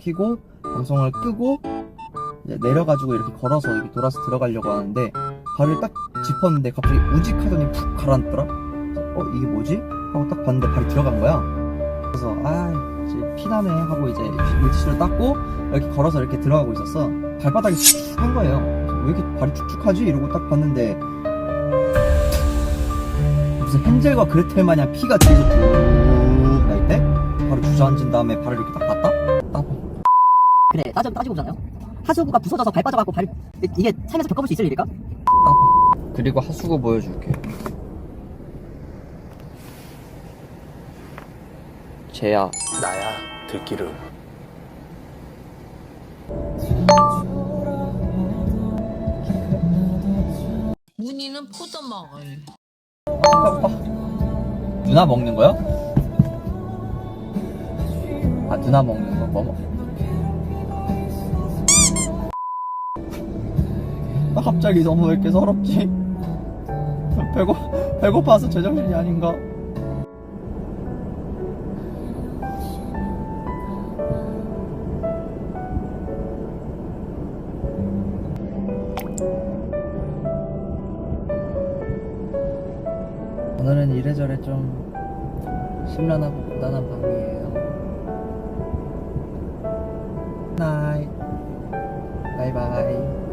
키고 방송을 끄고 내려가지고 이렇게 걸어서 이렇게 돌아서 들어가려고 하는데 발을 딱 짚었는데 갑자기 우직하더니 푹 가라앉더라. 어 이게 뭐지? 하고 딱 봤는데 발이 들어간 거야. 그래서 아 이제 피나네 하고 이제 물티슈를 닦고 이렇게 걸어서 이렇게 들어가고 있었어. 발바닥이 축축한 거예요. 왜 이렇게 발이 축축하지? 이러고 딱 봤는데 무슨 헨젤과 그레텔 마냥 피가 뒤에서 쭉날 때 바로 주저앉은 다음에 발을 이렇게 딱 봤다? 딱 그래 따져, 따지고 보잖아요 하수구가 부서져서 발 빠져갖고 발 이게 살면서 겪어볼 수 있을 일일까? 그리고 하수구 보여줄게. 쟤야. 나야 들기름 문희는 포도 먹을. 누나 먹는 거요? 아 누나 먹는 거 뭐 먹? 왜 갑자기 너무 왜 이렇게 서럽지? 배고, 배고파서 제정신이 아닌가? 오늘은 이래저래 좀 심란하고 고단한 밤이에요. 나이 바이바이.